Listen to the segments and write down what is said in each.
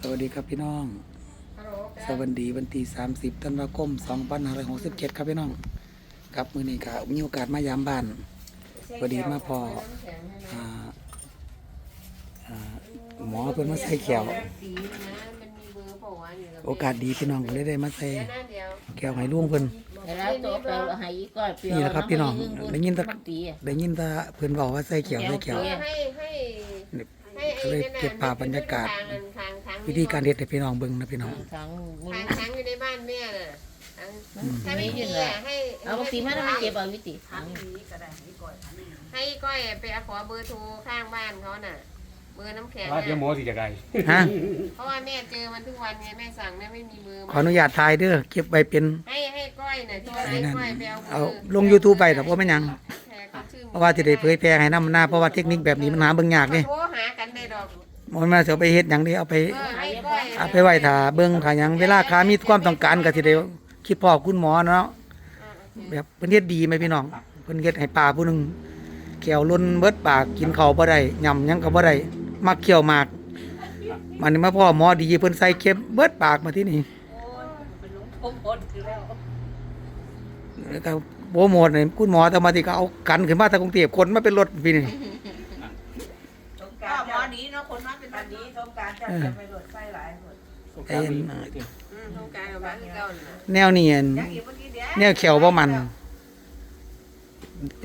สวัสดีครับพี่น้อง สวัสดีวันที่30ธันวาคม2567 ครับพี่น้อง ครับมื้อนี้ก็มีโอกาสมายามบ้านพอดีมาพออ่าอ่าหมอเพิ่นมาใส่แขวสีนะมันมีเบอร์เปล่าวะอยู่กับโอกาสดีพี่น้องก็เลยได้มาใส่เดี๋ยวนะเดี๋ยวแขวให้ลุงเพิ่นแล้วตัวไปให้อีกก้อยเปรี้ยวนี่แหละครับพี่น้องได้ยินแต่มันตีอะได้ยินแต่เพิ่นบอกว่าใส่แขวใส่แขวให้ให้ให้ให้ ก็เลยเก็บภาพบรรยากาศทางทางทางวิธีการเฮ็ดให้พี่น้องเบิ่งนะพี่น้อง ทั้งมึงทางทางอยู่ในบ้านแม่น่ะทางถ้าไม่ไม่มียินเลยอะให้เอาบางทีมันไม่เก็บเอาวิธีให้ก้อยไปเอาขอเบอร์โทรข้างบ้านเขาน่ะ เบอร์น้ำแข็งว่าเดี๋ยวหมอน่ะสิจะไกลฮะ เพราะว่าแม่เจอมันทุกวันไงแม่สั่งแม่ไม่มีเบอร์ขออนุญาตถ่ายเด้อเก็บไว้เป็นให้ให้ก้อยน่ะโทรให้ไอ้นั่นก้อยไปเอาเบเอาอร์ลง YouTube ไปแต่บ่แม่นหยังแชร์ เขาชื่อเพราะว่าจะได้เผยแพร่ให้นำหน้าเพราะว่าเทคนิคแบบนี้มันหาเบิ่งยากเด้โทรหากันได้ดอกมันมาสิเอาไปเฮ็ดหยังเด้เอาไปเออให้ก้อยเอาไปไว้ถ้าเบิ่งถ้าหยังเวลาค้ามีความต้องการก็สิได้คิดพอคุณหมอเนาะแบบเพิ่นเฮ็ดดีไหมพี่น้องเพิ่นเฮ็ดให้ปลาผู้หนึงแขวล้นเบิดปากกินข้าวบ่ได้ยำหยังก็บ่ได้มักเคี้ยวหมากมันนี่มาพ่อหมอดีเพิ่นใส่เข็มเบิดปากมาที่นี่ ผมหมดคือแล้ว แล้วก็ โปรโมทนี่คุณหมอทำมาที่ก็เอากันขึ้นมาทางกรุงเทพคนมาเป็นรถพี่นี่สงการหมอนี้เนาะคนมาเป็นวันนี้สงการจะจะไปโหลดไฟหลายคนไอ้อันอืมโครงการกับบ้านคือเก่าน่ะแนวนี้อันอยากเห็นเมื่อกี้เดี๋ยวแนวแขวบ่มัน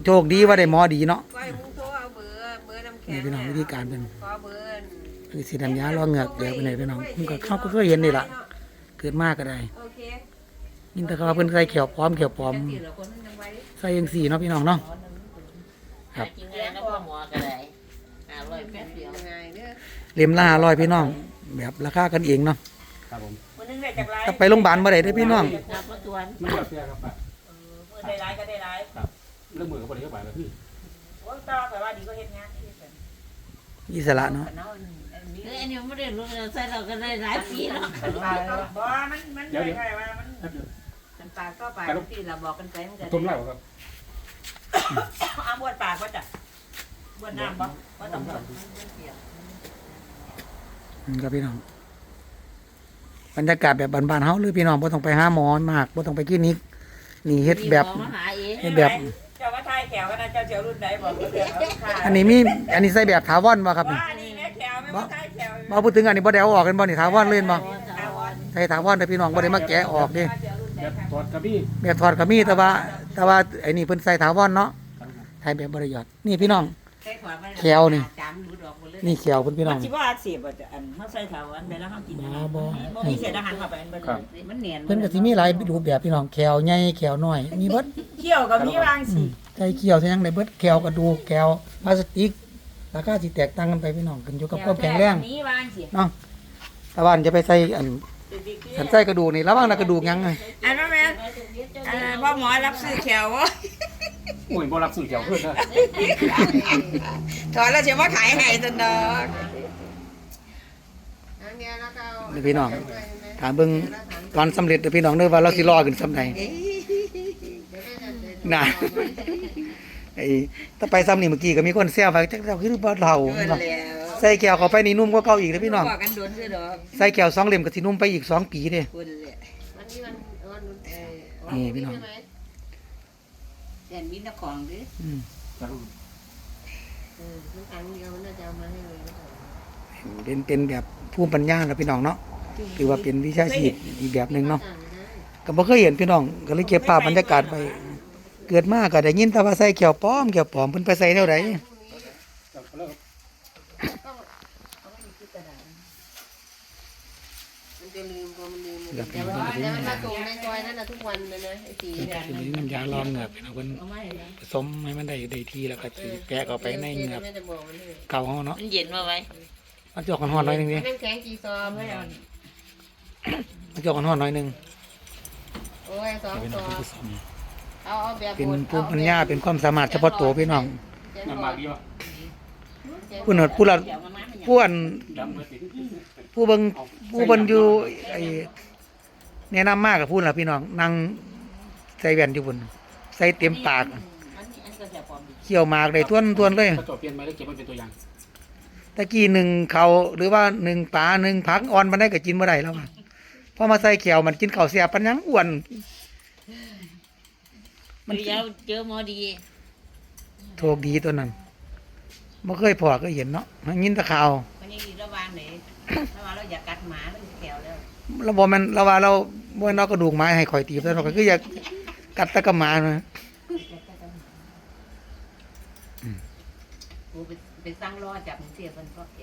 โชคดีว่าได้หมอดีเนาะก้อยมึงโทรเอาเบอร์เบอร์น้ำแข็นี่งพี่น้องวิธีการเป็นขอเบอร์คือสีดำยาล้อเหงือกเดี๋ยวไปไหนพี่น้องผมก็เขาก็เคยเห็นนี่ล่ะเกิดมากก็ได้โอเค ยินแต่เขาว่าเพิ่นใส่เขียวพร้อมเขียวพร้อมที่ละคนมันยังไว้ใส่ยังสี่เนาะพี่น้องเนาะครับกินแรงแล้วก็หมอก็ได้อร่อยแป๊บเดียวยังไงเด้อเล่มละ500พี่น้อง แบบราคากันเองเนาะครับผมมือนึงได้จากไรถ้าไปโรงพยาบาลบ่ได้เด้อพี่น้องนับประตวนมันแบบเสียครับป้ามือได้ไรก็ได้ไรเรื่องมือกับคนนี้ก็ไปแล้วพี่โอ้ต่อแต่ว่าดีก็เห็นงานที่เป็นอิสระเนาะเนาะอันนี้เอ้ยอันนี้ไม่ได้รู้เราใส่เราก็ได้หลายปีแล้วเป็นปลาบ่มันมันใช่ว่ามันเป็น ปลาก็ปลาที่เราบอกกันไปมันจะต้มไล่ครับเอาบวดปลาก็จะบวดน้ำบ่ก็ต้องบวดอืมครับพี่น้องบรรยากาศแบบบ้านๆเฮาเลยพี่น้องบ่ต้องไปหาหมอมากบ่ต้องไปคลินิกนี่เฮ็ดแบบมาหาเองเฮ็ดแบบเจ้าว่าทายแขวกันนะเจ้าเจ้ารุ่นไหนบอกเดี๋ยวอันนี้มีอันนี้ใส่แบบถาวรบ่ครับนี่ว่านี่แม่แขวไม่ว่าทายแขวบ่พูดถึงอันนี้บ่ได้เอาออกกันบ่นี่ถาวรเล่นบ่ถาวรใส่ถาวรแต่พี่น้องบ่ได้มาแกะออกเด้ แบบถอดกระบี่แบบถอดก็มีแต่ว่า แต่ว่าไอ้นี่เพิ่นใส่ถาวรเนาะไทยแบบบ่ได้หยอดนี่พี่น้อง แขวนี่จามดูดอกหมดเลยนี่แขวเพิ่นพี่น้องคิดว่าอัดเสียบอะอันเขาใส่ถาวรไปแล้วเขากินบ่บ่บ่ มีเศษอาหารเข้าไปมันมันเนียนเพิ่นก็สิมีหลายรูปแบบพี่น้องแขวใหญ่แขวน้อย มีเบิดเที่ยวกับมีวางอืสิมใส่เกี่ยวใส่หยังได้เบิดแขวกระดูกแขวพลาสติกราคาสิแตกต่างกันไปพี่น้องขึ้นอยู่กับความแข็งแรงมีวางสิเนาะแต่ว่าอันจะไปใส่อัน สันใส่กระดูกนี่ระวังนะกระดูกหยังไงอันนั้นแม่อันนั้นพ่อหมอรับซื้อแขววะโอ้ยบ่รับสื่อเกี่ยวเพื่อนนะถอนแล้วจะมาขายให้ตันดอกอันเนี้ยแล้วก็เอาเดี๋ยวพี่น้องถามเบิ่งตอนสำเร็จเดี๋ยวพี่น้องเด้อว่าเราสิรอขึ้นสำใดน่ะไอ้ถ้าไปซ้ำนี่เมื่อกี้ก็มีคนแซวว่าจักเราคือบ่เราเนาะ ใส่แก้วเข้าไปนี่นุ่มกว่าเก่าอีกเด้อพี่น้อง บอกกันโดนซื้อดอกใส่แก้วสองเล่มก็สินุ่มไปอีกสองปีเด้คุณแหละวันนี้วันวันเอ่อนี่พี่น้อง ใช่ไหมแต่มีนักของดิอืมเออมันครั้งเดียวมันน่าจะเอามาให้เลยนะเป็นเป็นแบบภูมิปัญญาแล้วพี่น้องเนาะถือว่าเป็นวิชาชีพอีกแบบหนึงเนาะสั่งได้ก็บ่เคยเห็นพี่น้องก็เลยเก็บภาพบรรยากาศไปเกิดมาก็ได้ยินแต่ว่าใส่แก้วปลอมแก้วปลอมเพิ่นไปใส่แนวใดมันจะลืม พอมันลืมมันแต่ว่าแต่มันมาส่งในซอยนั่นน่ะทุกวันเลยนะไอ้สีเนี่ยคือมันน้ำยาล้อมเหงือกพี่น้องเพิ่นเอาไม่เลยผสมให้มันได้ได้ที่แล้วก็สิแกะเข้าไปในเหงือกแม่จะบอกมันเลยเก่าเฮาเนาะมันเย็นมาไว้มันจะออกร้อนๆหน่อยหนึงดิน้ำแข็งกี่ซองให้เอามันจะออกร้อนๆหน่อยหนึงโอ้ยสองพี่ซน้อองงเพิ่นผสมเอาเอาแบบเป็นบดภูมิปัญญาเป็นความสามารถเฉพาะตัวพี่น้องเจ็ดน้ำหมาอดดีป่ะผู้หนวดผู้ละเดี๋ยวมามาให้ผู้อันดำมาติดผู้เบิ่งผู้เบิ่งอยู่ไอ้ แนะนำมากกับพูดล่ะพี่น้องนั่งใส่แว่นอยู่พุ่นใส่เต็มปากอันนี้อันก็จะปลอมดิเคี่ยวหมากได้ทวนๆเลย ถ้าจบเปลี่ยนไปแล้วเก็บมันเป็นตัวอย่างแต่ตะกี้หนึ่งเขาหรือว่าหนึ่งปลาหนึ่งผักอ่อนมันได้ก็กินบ่ได้แล้วว่ะพอมาใส่แขวมันกินข้าวเสียปันยังอ้วน มันเจอเจอหมอดีโชคดีตัวนั้นบ่เคยพอก็เห็นเนาะยินแตะข่าวมันยังอยู่ระหว่างไหนระหว่างเราอยากกัดหมาแล้วแถวแล้วเราบ่แม่นเราว่าเรา บ่แม่นเอากระดูกไม้ให้ข่อยตีบแล้วเราก็คืออยากกัดตะกะหมานะกูไปไปสั่งรอจับเสียมันก็แ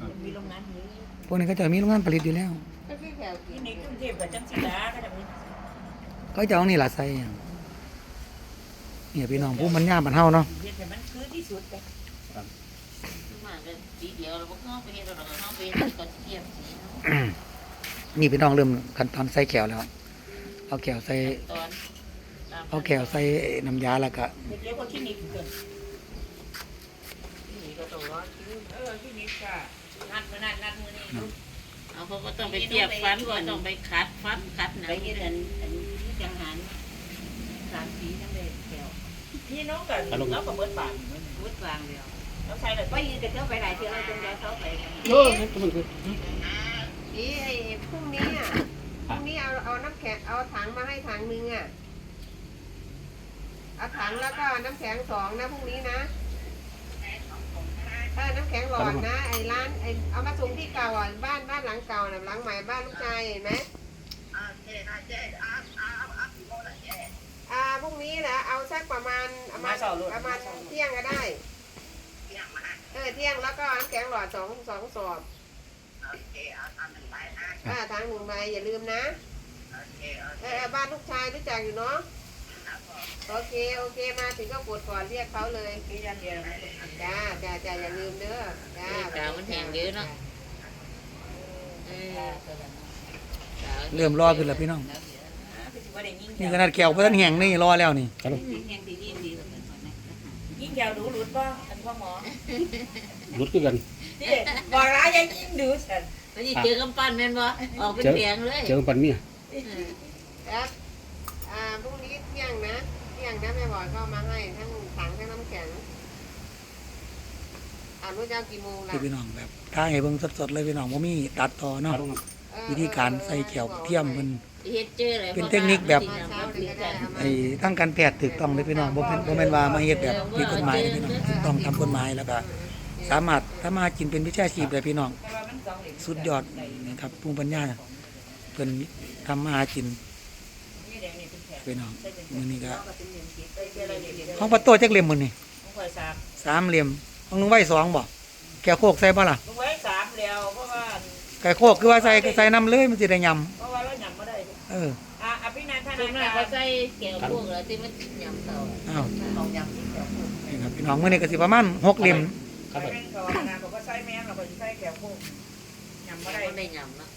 ถวมีโรงงานนี้พวกนี้ก็จะมีโรงงานผลิตอยู่แล้วก็ที่แถวกิที่นนี่กรุงเทพกับจังสีดาก็จะมีเขาจะเอานี่ล่ะใส่อะเนี่ยพี่น้องผู้มันยามบ้านเฮาเนาะเฮ็ดให้มันคือที่สุดเลยมากันสีเดียวเราก็เข้าไปเห็นเราเข้าไปเห็นก็เทียบสีนี่ พี่น้องเริ่มขั้นตอนใส่แขวแล้ว เอาแขวใส่ตอนเอาแขวใส่น้ำยาแล้วก็เด็กๆก็ที่นี่เกินนี่ก็ต้องรอเออที่นี่ค่ะนัดมานัดนัดมือนี่เอาเขาก็ต้องไปเทียบฟันก็ต้องไปคัดฟันคัดนะไปเห็นอันอันที่จังหันสามสีทั้งเลยแถวพี่น้องกันแล้วก็เบิดบานวุดวางเดียวแล้วใส่เลยไปยืนแต่เขาไปหลายเที่ยวเราจนเราเขาไปเออมันคื อนี่ไอ้พรุ่งนี้อะพรุ่งนี้เอาเอาน้ำแข็งเอาถังมาให้ถังนึงอะเอาถังแล้วก็น้ำแข็งสองนะพรุ่งนี้นะถ้าน้ำแข็งหลอดนะ ไอ้ร้านไอ้เอามาส่งที่เก่าอะบ้านบ้านหลังเก่าน่ะหลังใหม่บ้านลูกชายเห็นไหมอ่าพรุ่งนี้นะเอาสักประมาณประมาณประมาณเที่ยงก็ได้เออเที่ยงแล้วก็น้ำแข็งหลอดสองสองสอบ อ่าทางหนึ่งใบอย่าลืมนะเออเออบ้านลูกชายรู้จักอยู่เนาะโอเคโอเคมาถึงก็กดก่อนเรียกเขาเลยมียันเดียวจ้าจ้าจ้าอย่าลืมเด้อจ้ากาวมันแห้งเยอะเนาะเออเริ่มรอขึ้นแล้วพี่น้องว่าได้ยิงนี่ขนาดแขวเพิ่นแห้งนี่รอแล้วนี่ ครับแห้งดีดีดีกว่ากันยิงแกวดูหลุดป่ะอันพ่อหมอรุดคือกันนี่บอกร้ายยังยิงดูสันแล้วนี่เจอกำปั้นแม่นบ่ออกเป็นแผงเลยเจอปันเนี่ยครับอ่าพรุ่งนี้เที่ยงนะเที่ยงนะแม่บอยก็มาให้ทั้งถังทั้งน้ำแข็งอ่ารู้จะเอากี่โมงล่ะคือพี่น้องแบบถ้าให้เบิ่งสดๆเลยพี่น้องบ่มีตัดต่อเนาะเออวิธีการใส่แขวเทียมมัน เฮ็ดเจอเลยเป็นเทคนิคแบบมาเช้าเลยก็ได้เอามาไอ้ทั้งการแพทย์ถูกต้องเลยพี่น้องบ่แม่นบ่แม่นว่ามาเฮ็ดแบบผิดกฎหมายเลยพี่น้องถูกต้องตามกฎหมายแล้วก็สามารถถ้ามากินเป็นวิชาชีพเลยพี่น้องแต่ว่ามันสองเหรียญสุดยอดนะครับภูมิปัญญาเพิ่นทำมาหากินนี่แดงนี่เป็นแผลพี่น้องมื้อนี้ก็ก็เป็นเหรียญคิดไปเจออะไรเหรียญเดียวของประโตจักเหลี่ยมมื้อนี้ผมคอยสามสามเหลี่ยมของนึงไว้สองบ่แกโคกใส่บ่ล่ะลุงไว้สามเดียวเพราะว่าไก่โคกคือว่าใส่ใส่น้ำเลยมันสิได้ยำ เพราะว่าเราหยั่งไม่ได้เอออะอภินันทส่วนานมากกาเขารใส่แก้วพวกแล้วที่มันยำเตาอ้าวเอายำที่แก้วพวกนี่ครับพี่น้องมื้อนี้ก็สิประมาณหกเหลี่ยมครับแม่งเขาว่านาเขาก็ใส่แมงเราก็ใส่แก้วโค้งหยั่งไม่ได้มันได้ยำเนาะ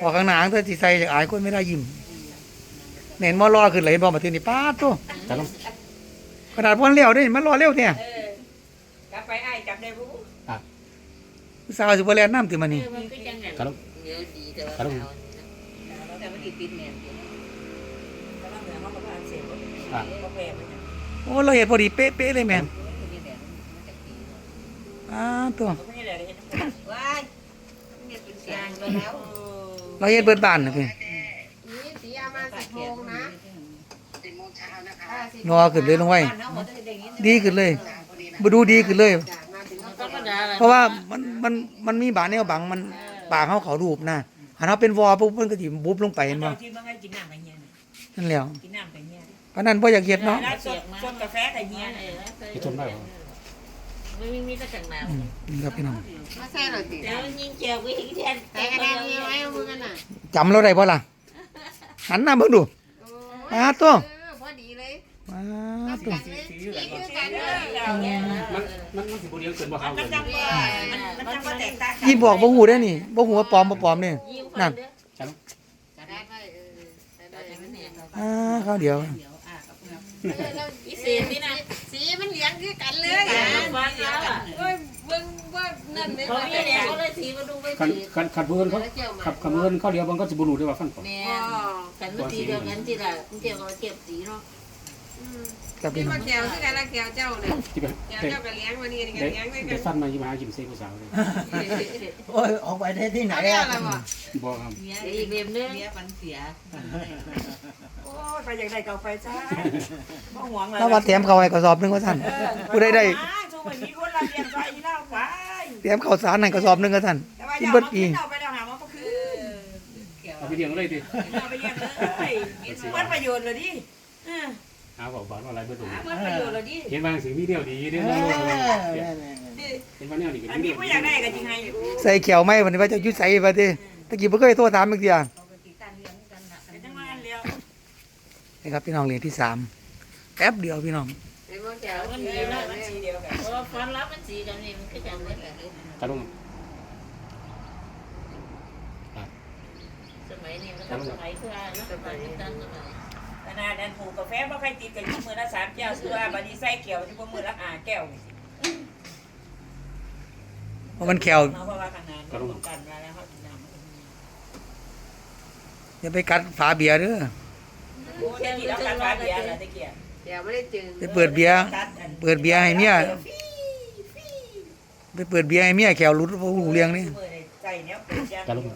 พอข้างหน้าเธอสิใส่อายคนไม่ได้ยิ้มเน้นมอรอขึ้นเลยบ่มาทีนี้ป้าดตัวครับขนาดพ่นเลี้ยวได้มันรอเร็วเนี่ยเออกลับไปไอ้จับได้ปุ๊บสาวสิบ่แล่นน้ำติมานี่มันก็จังไงเดี๋ยวดีแต่ว่าเอา แต่มันติดติดแม่นกำลังเหนือเขาก็ผ่านเสียงก็แพ้ไปเนี่ยโอ้เราเห็นพอดีเป๊ะๆเลยแม่นนี่แหละมันจะดีอ้าตัวเขาไม่ได้เลยเห็นว้ายเนี่ยเป็นกลางไปแล้วเราเฮ็ดเบิดบ้านนะพี่นี่สีเอามาสิบโมงนะอ่าสิบนอขึ้นเลยลงไว้ดีขึ้นเลยบ่ดูดีขึ้นเลยจ้ะมาถึงก็ธรรมดาเพราะว่ามันมันมันมีบาแนวบังมันปากเฮาเขารูปนะ หันเฮาเป็นวอปุ๊บมันก็สิบุบลงไปเห็นบ่ที่มันให้กินน้ำกับเงี้ยนั่นแหล้วกินน้ำกับเงี้ยเพราะนั้นบ่อยากเฮ็ดเนาะแล้วสดสดกาแฟกับเงี้ยที่ทนได้เหรอ ไม่มีมีแต่กลางน้อืมนี่ครับพี่น้องมาแซ่หน่อยสิำแล้วยิงแก้วก็ยิงแทนแต่กระดานมีไว้เอามือกันน่ะจำเราได้บ่ล่ะหันหน้าเบิ่งดูโอ้อ้าตัว เออพอดีเลยอ้าตัวกันเลยนี่คือกันเลยมันมันมันสิบ่เลี้ยงเกินบ่มัเฮานเกินจำว่ามันมันจำว่าแตกต่างยี่บอกบ่ฮู้ได้อนี่บ่ฮู้ว่าปลอมบ่ปลอมนี่ยิงฟันเด้อกระดานไว้เออแต่ได้แต่มันเนี่ยอ่าข้าวเดียวเออแล้วอีเศษนี่นะสีมันเหลืองคือกันเลยกลาอะงฟันแล้วอะเอ้ยเบิ่งว่านั่นเลยเขามีเนี่ยเขาเลยสีมาดูไปคันสีคันคันเพิ่นเขาขับคันเพิ่นเขาเลี้ยวมันก็สิบ่รู้ได้ว่าฟันของแม่กันมันสีเดียวกันสิล่ะคุณเจ้าก็เก็บสีเนาะอืม กับกิพี่นน้อมางแก้วคือกันละแก้วเจ้าเนี่ยที่ไปแก้วได้เจ้าก็เลี้ยงวันนี้นี่ก็ได้เลี้ยงด้วยกัได้นฟันมายี่มากินเซ็กผู้สาวเลยโอ้ยออกไปได้ที่ไหนเอาแล้วอะล่ะบ่บอกครับเมียอีกเล่มนึงเมียปันเสียโอ้ยไปอยากได้เก่าไฟจ้าบ่ห่วงเลยแล้วว่าแถมเขาให้กระสอบหนึงว่าซั่นผู้ใดได้ช่วงนี้คนละเรียนใจเล่าไปแถมข้าวสารให้กระสอบหนึงว่าซั่นแต่ว่ากิอนย่าเบิดมาปีขึ้นเอาไปเดาหาว่าก็คือเอาไปเลี้ยงเลยดิเอาไปเรียนเลยมันประโยชน์เลยดิเออ หาบอกบานว่าอะไรเบิดตรงมันประโยชน์เลยดิเห็นบางสิ่งมีเดียวดีเด้อเอนะอเห็นว่าแนวนี้ก็อันมีนี้เดียวผู้อยากได้ก็จริงไงอยู่ใส่แขวไหมวันนี้ว่าเจะยุดใส่ว่าติตะกี้บ่เคยโทรถามอีกเดียแต่จังว่าเลี้ยวนี่ครับพี่น้องเหรียญที่สามแป๊บเดียวพี่น้องไอ้บ่แก้วมันเมีแล้วมัมันนสีเดียวกันเพราะว่าฟันรับมันสีกันนี่มันก็จังเลยแหละตะลุงสมัยนี้มันก็สมัยคือนะสมัยนี้ตั้งสมัย ขนาดนั้นผูกกาแฟบ่ใครติดกันอยู่มือละสามแก้วซื้อว่าบัดนี้ใส่แก้วที่บ่มือละห้าแก้วเพราะมันแขวเพราะว่าขนาดรวมกันมาแล้วเขานอย่าไปกัดฝาเบียร์เด้อำโอ้ยที่เราการฟ้าเบียร์เหรอตะเกียบแก้วไม่ได้จึงไปเปิดเบียร์เปิดเบียร์ให้เมียไปเปิดเบียร์ให้เมียแขวหลุดบ่รู้เรื่องนี่ใจเนี้ยเป็นยังตะลุง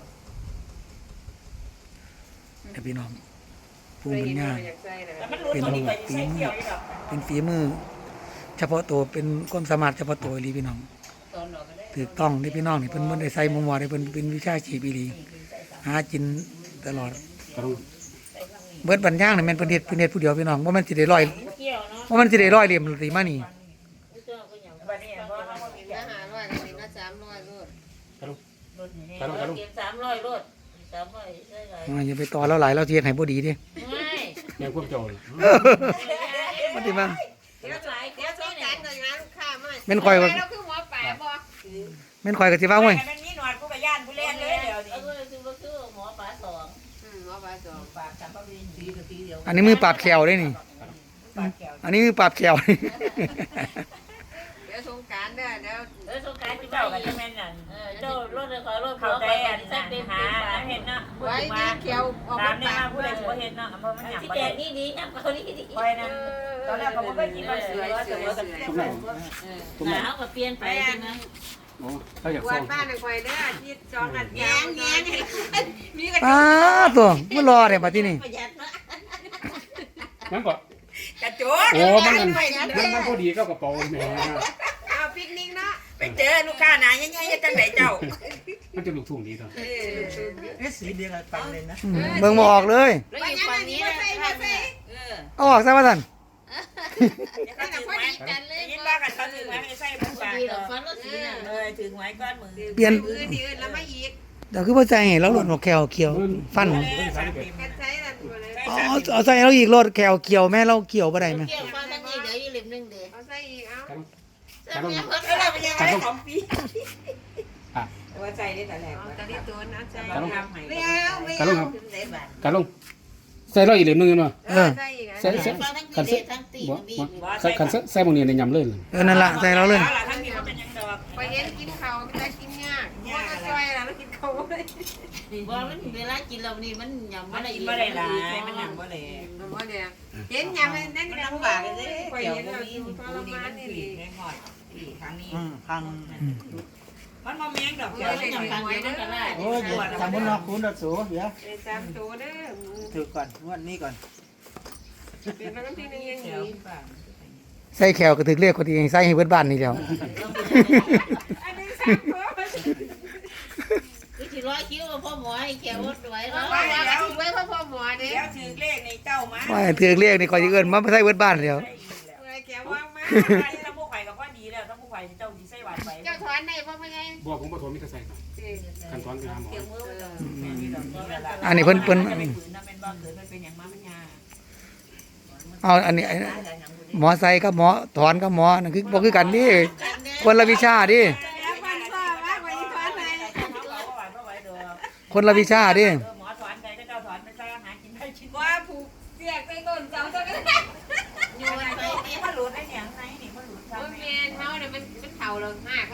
แต่พี่น้อง ภูเคมิยปัเห็ญนญาว่าอยากใส่นะแล้วมันรู้ตัวนี้ไปใส่เกี่ยวนี่หรอเป็นฝีมือ เฉพาะตัวเป็นความสามารถเฉพาะตัวอีหลีพี่น้องตอนหลอกก็ได้ถูกต้องที่พี่น้องนี่เพิ่นบ่ได้ใส่หมุมว่าได้เพิ่นเป็นวิชาชีพอีหลีหากินตลอดตะลุงเบิดบัญญังนี่แม่นเพิ่นเฮ็ดเพิ่นเฮ็ดผู้เดียวพี่น้องบ่แม่นสิได้ร้อยเกี่ยวเนาะบ่แม่นสิได้ร้อยเหลี่ยมสิมานี่เจ้าก็อย่างบัดนี้เพราะว่าเขามีถ้าหาร้อยก็สิมาสามร้อยโลดรถนี่เก็บสามร้อยรถสามร้อยใช่ไหมอ่าอย่าไปต่อแล้วหลายเราสิเฮ็ดให้บ่ดีเดิ ไม่แม่พวกโจรมันสิมาเดี๋ยวหลายเดี๋ยวสงกรารหน่อยนะลูกค้ามาแม่นข่อยว่าเราคือหมอป่าบ่แม่นข่อยก็สิว่าเว้ยมันมีหนวดผู้กระย่านผู้เล่นเลยเดี๋ยวนี้เออคือคือหมอป๋าสองอืมหมอป่าสองปากสามปวินสีกับสีเดียวอันนี้มือปราบแขวได้นี่ อันนี้มือปราบแขวเดี๋ยวสงกรารเด้อเดี๋ยวเออสงการที่เจ้าเจ้ากักันนจะแม่นนั่นเออเจ้ารถเลยขอรถเขาเขาใจไปอันใส่เป็น หา เป็น เห็น เนาะไว้นี่เขียวออกตามาเนี่ยปากผู้ใดสิบ่เห็นเนาะเพราะมันหยังที่บ่แกได้นี่ดีนะเขานี่ดีคอยนะตอนแรกเขาบ่เคยกินมาเสือเสือเสือทุกแม่ทุกหแม่นาวก็เปลี่ยนไปใช่ไหมโอ้เขาอยากวัฟ้อดงบ้านน่ะข่อยเด้ออาทิตย์สองอาทิตย์แงแงงมีกระป้าตัวมันรอได้บัดทีนี้ประหยัดนะมันก็กระโจนโอ้มันมันมันมันพอดีกับกระเป๋าแม่เอาปิกนิกเนาะไปเจอลูกค้าหนาใหญ่ๆจังไดเจ้ามันจะลูกทุ่งดีต่อเออเอ๊ะสีเดียวกันปังเลยนะอืมเบิ่งบ่ออกเลยแล้วว่าอยู่ยังฝั่ไงงนี่นี้มานะใส่มาใส่เออเอาออกซะว่าซั่นเดี๋ยวเขาถือพอไว้ดีกันเลยยินว่ากันเขาถือไว้ให้ใส่ผู้ปากดีหรอฟันแล้วสีน่ะเออถือไว้ก้อนมือเปลี่ยนอื่นที่อื่นแล้วมาอีกเดี๋ยวคือบ่ใจให้เราหล่นหัวแขวเขียวฟันแค่ใช้นั่นบ่เลยอ๋อเอาใส่เราอีกรถแขวเขียวแม่เราเกี่ยวบ่ได้แม่เกี่ยวฟันทั้งนี้เดี๋ยวอยู่ริมนึงเดี๋ยวเอาใส่อีกเอาใช่ไหมเพิ่นเออเราไปยังไงของปี ว่าใจได้แต่แรกเอาตะลิตัวนะใส่เราทำให้ไม่เอาไม่กระเอาลุงครับได้บาทกระลุงใส่เราอีกเหลี่ยมนึงเนาะเออใส่อีกอะใส่ใส่ฟันทั้งคันนี้ใส่ทั้งตีบ่มีบ่ใส่คันใส่ใส่บางเนี่ยในยำเลยเออนั่นล่ะใส่เราเลยเอาล่ะทั้งนี้เขาเป็นยังดอกไปเห็นกินข้าวแต่กินยากว่าจะซอยแล้วกินข้าวบ่ได้ว่ามันเวลากินเรานี่มันยำมัมันนกินบ่ได้หลายมันหนังบ่ได้บ่เนี่ยเห็นยามนั่นมันก็ลำบากเลยไปเกี่ยวเห็นบ่แล้วมีทหูรนี่มามันนนี่ปีดิแม่งอดปีครั้งนี้อื มพังมันบ่แม่งดอกเอเกี่ยวอได้ถึงหวยเด้อโอ้ยจำบนนอกคุณดสูเดี๋ยวได้สามตัวเด้อถือก่อนงวดนี้ก่อนเป็นรางวัลที่หนึ่งยังเกี่ดียวใส่แขวก็ถึกเรียกคนที่ใส่ให้เบิดบ้านนี่แล้วอันนี้สามตัวคือสิร้อยคิ้วพ่อหมอให้แขวดไว้เอาแล้วไว้แล้วไว้พ่อพ่อหมอเด้เดี๋ยวถือเลขในเจ้ามาว่าให้ถึกเรียกนี่ก่อนสิเอิ้นมาใส่เบิดบ้านแล้วเมื่อแกว่างมาถ้าผู้ไข่ก็ ถอนได้บ่พ่อใหญ่บ่ผมบ่ทนมีแต่ใส่ครับขั้นตอนคือหาหมอเกี่ยวมือมันต้องอันนี้เพิ่นเพิ่นจะไม่ฝืนนะเป็นบ่เกิดมันเป็นอย่างมามันยาเอาอันนี้หมอใส่กับหมอถอนกับหมอนั่นคือบ่คือกันดิคนละวิชาดิแล้วมันซ่าว่าไว้ถอนไหนคนละวิชาดิหมอถอนใจก็เจ้าถอนไปซะหากินได้กินว่าผูกเสียกใส่ต้นเสาต้นนั้นโยนไปนี่มันหลุดได้หยังไงนี่มันหลุดมันแม่นเมาเนี่ยมันมันเฒ่าแล้วหากมันลงเลิก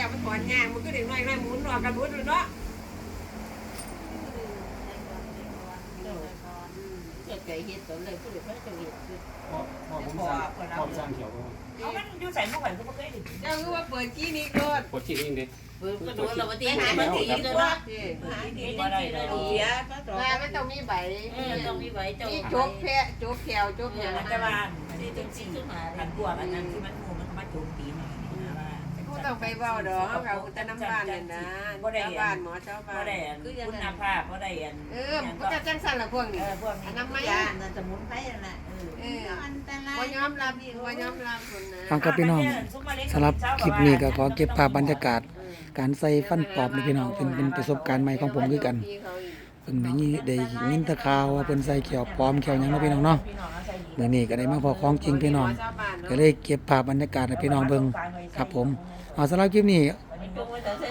แล้วมันถอนยากมันก็เด็กน้อยน้อยหมุนรอกันหมุนเนาะเใจเฮ็ดตอนเลยผู้เด็กเขาจะเฮ็ดคือพ่อพ่อผมสร้างพ่อผมสร้างเขียวก็เอามันอยู่ใส่เมื่อไหร่ก็ไม่เคยได้เจ้าคือว่าเปิดกี้นี้ก่อนปวดขี้เองเด็กเปิดก็โดนเราบ่ตีหายมันตีเนาะเจ้หาดีมาได้เลยเสียพระสงงานฆ์มันต้องมีใบเออต้องมีไว้เจ้ามีจบแพะจบแขวจบอย่างมันนั้จะว่าที่ต้องสิขึ้นมาขันพวกอันนั้นที่มันงูมันมาโจมตี ต้องไปเว้าดอกเขาแต่น้ำบ้านเนี่ยนะชาวบ้านหมอชาวบ้าก็นได้อันคุณภาพก็ได้อันเออมันก็จังสั่นละพวกเอนี้ อพวกนี้น้ำยาน่ะสมุนไพรน่ะเออเออบ่ยอมรับบ่ยอมรับคนนะ ฟังกับพี่น้องสำหรับคลิปนี้ก็ขอเก็บภาพบรรยากาศ การใส่ฟันปลอบนี่พี่น้องเป็นเป็นประสบการณ์ใหม่ของผมคือกันเพิ่งได้ยินได้ยินแตะข่าวว่าเพิ่นใส่เขียวปลอมเขียวหยังเนาะพี่น้องเนาะมื้อนี้ก็ได้มาพอของจริงพี่น้องก็เลยเก็บภาพบรรยากาศให้พี่น้องเบิ่งครับผม เอาสำหรับคลิปนี้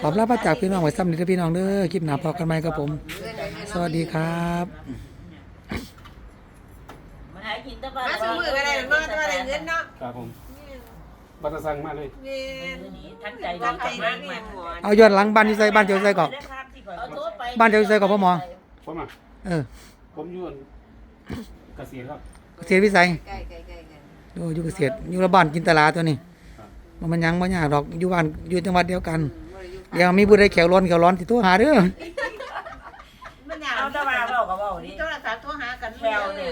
ขอบลาพระจากพี่น้องไว้ซ้ำนี้เด้อพี่น้องเด้อคลิปหน้าพบกันใหม่ครับผม สวัสดีครับมาหากินตะบ้านมาซื้อมือก็ได้เนาะแต่ว่าได้เงินเนาะครับผมบัตรสั่งมาเลยแม่นทันใจทำใจมากแม่มากหมอนเอาย้อนหลังบ้านอยู่ไสบ้านเจ้าอยู่ไสก่อนเอาโทรไปบ้านเจ้าอยู่ไสก่อนพ่อหมอผมอะเออ ผมอยู่อันเกษียณครับเกษตรวิสัยใกล้ๆๆกันโอ้อยู่เกษตรอยู่ระบ้านกินตลาตัวนี้ มันมันหยังบ่ยากดอกอยู่บ้านอยู่จังหวัดเดียวกันบ่ได้อยู่เดี๋ยวมีผู้ใดแขวร้อนแขวร้อนสิโทรหาเด้อเอาตะวันเบากับเบาดิโทรศัพท์โทรหากันแถวเนี่ย